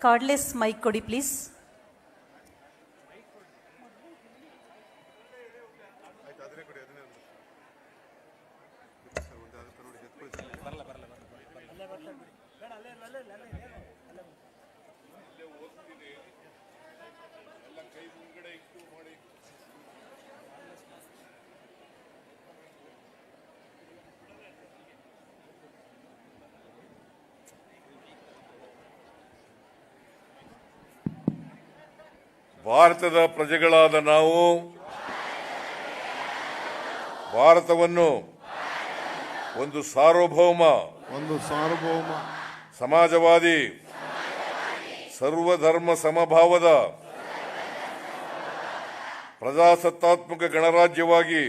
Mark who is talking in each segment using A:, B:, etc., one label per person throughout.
A: Cordless mic ಕೊಡಿ please
B: ಭಾರತದ ಪ್ರಜೆಗಳಾದ ನಾವು ಭಾರತವನ್ನು ಒಂದು ಸಾರ್ವಭೌಮ
C: ಒಂದು ಸಾರ್ವಭೌಮ
B: ಸಮಾಜವಾದಿ ಸರ್ವಧರ್ಮ ಸಮಭಾವದ ಪ್ರಜಾಸತ್ತಾತ್ಮಕ ಗಣರಾಜ್ಯವಾಗಿ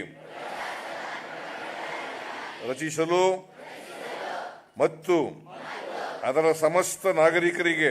B: ರಚಿಸಲು ಮತ್ತು ಅದರ ಸಮಸ್ತ ನಾಗರಿಕರಿಗೆ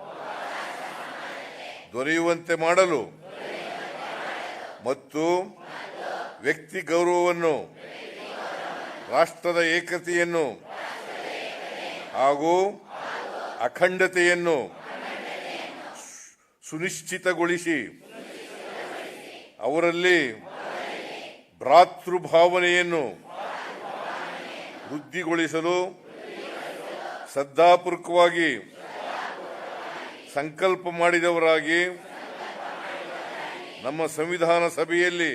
B: ದೊರೆಯುವಂತೆ ಮಾಡಲು ಮತ್ತು ವ್ಯಕ್ತಿ ಗೌರವವನ್ನು ರಾಷ್ಟ್ರದ ಏಕತೆಯನ್ನು ಹಾಗೂ ಅಖಂಡತೆಯನ್ನು ಸುನಿಶ್ಚಿತಗೊಳಿಸಿ ಅವರಲ್ಲಿ ಭ್ರಾತೃಭಾವನೆಯನ್ನು ವೃದ್ಧಿಗೊಳಿಸಲು ಶ್ರದ್ಧಾಪೂರ್ವಕವಾಗಿ ಸಂಕಲ್ಪ ಮಾಡಿದವರಾಗಿ ನಮ್ಮ ಸಂವಿಧಾನ ಸಭೆಯಲ್ಲಿ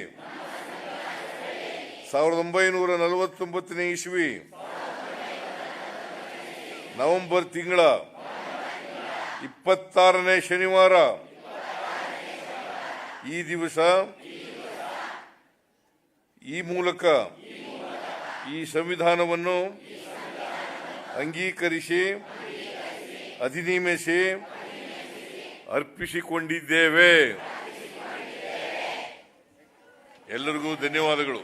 B: ಸಾವಿರದ ಒಂಬೈನೂರ ನಲವತ್ತೊಂಬತ್ತನೇ ಇಸ್ವಿ ನವೆಂಬರ್ ತಿಂಗಳ ಇಪ್ಪತ್ತಾರನೇ ಶನಿವಾರ ಈ ದಿವಸ ಈ ಮೂಲಕ ಈ ಸಂವಿಧಾನವನ್ನು ಅಂಗೀಕರಿಸಿ, ಅಧಿನಿಯಮಿಸಿ ಅರ್ಪಿಸಿಕೊಂಡಿದ್ದೇವೆ. ಎಲ್ಲರಿಗೂ ಧನ್ಯವಾದಗಳು.